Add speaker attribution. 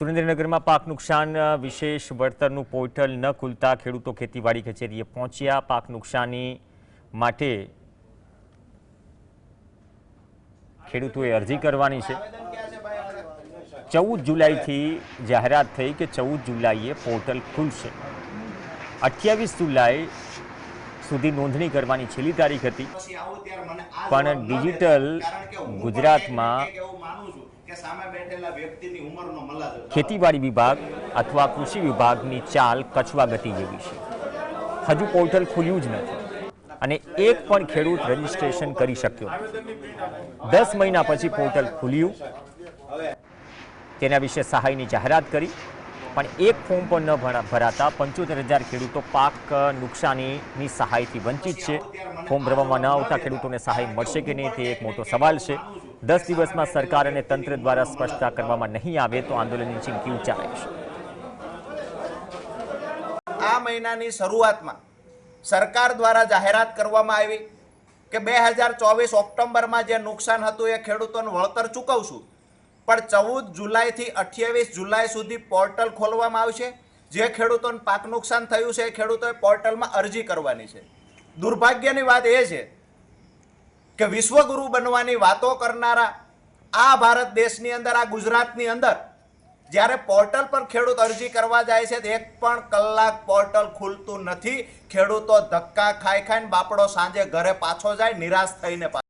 Speaker 1: સુરેન્દ્રનગરમાં પાક નુકસાન વિશેષ વળતરનું પોર્ટલ ન ખુલતા ખેડૂતો ખેતીવાડી કચેરીએ પહોંચ્યા. પાક નુકસાની માટે ખેડૂતોએ અરજી કરવાની છે. ચૌદ જુલાઈથી જાહેરાત થઈ કે ચૌદ જુલાઈએ પોર્ટલ ખુલશે. અઠ્યાવીસ જુલાઈ સુધી નોંધણી કરવાની છેલ્લી તારીખ હતી.
Speaker 2: પણ ડિજિટલ ગુજરાતમાં
Speaker 1: ખેતીવાડી વિભાગ અથવા કૃષિ વિભાગની ચાલ કચવા ગતિ જેવી છે. હજુ પોર્ટલ ખુલ્યું જ નથી. અને એક પણ ખેડૂત રજીસ્ટ્રેશન કરી શક્યો દસ મહિના પછી પોર્ટલ ખુલ્યું. તેના વિશે સહાયની જાહેરાત કરી. પણ એક ફોર્મ પણ ન ભરા- ભરાતા પંચોતેર હજાર ખેડૂતો પાક નુકસાનીની સહાયથી વંચિત છે. ફોર્મ ભરવામાં ન આવતા ખેડૂતોને સહાય મળશે કે નહીં તે એક મોટો સવાલ છે. દસ દિવસમાં સરકાર અને તંત્ર દ્વારા સ્પષ્ટતા કરવામાં નહીં આવે તો આંદોલનની ચીમકી ઉચ્ચારાઈ
Speaker 2: આ મહિનાની શરૂઆતમાં સરકાર દ્વારા જાહેરાત કરવામાં આવી કે બે હજાર ચોવીસ ઓક્ટોબરમાં જે નુકસાન હતું એ ખેડૂતોને વળતર ચૂકવશું. પણ ચૌદ જુલાઈથી અઠ્યાવીસ જુલાઈ સુધી પોર્ટલ ખોલવામાં આવશે. જે ખેડૂતોને પાક નુકસાન થયું છે એ ખેડૂતોએ પોર્ટલમાં અરજી કરવાની છે. દુર્ભાગ્યની વાત એ છે કે વિશ્વગુરુ બનવાની વાતો કરનારા આ ભારત દેશની અંદર, આ ગુજરાતની અંદર જ્યારે પોર્ટલ પર ખેડૂત અરજી કરવા જાય છે એક પણ કલાક પોર્ટલ ખુલતું નથી. ખેડૂતો ધક્કા ખાઈ ખાઈને બાપડો સાંજે ઘરે પાછો જાય, નિરાશ થઈને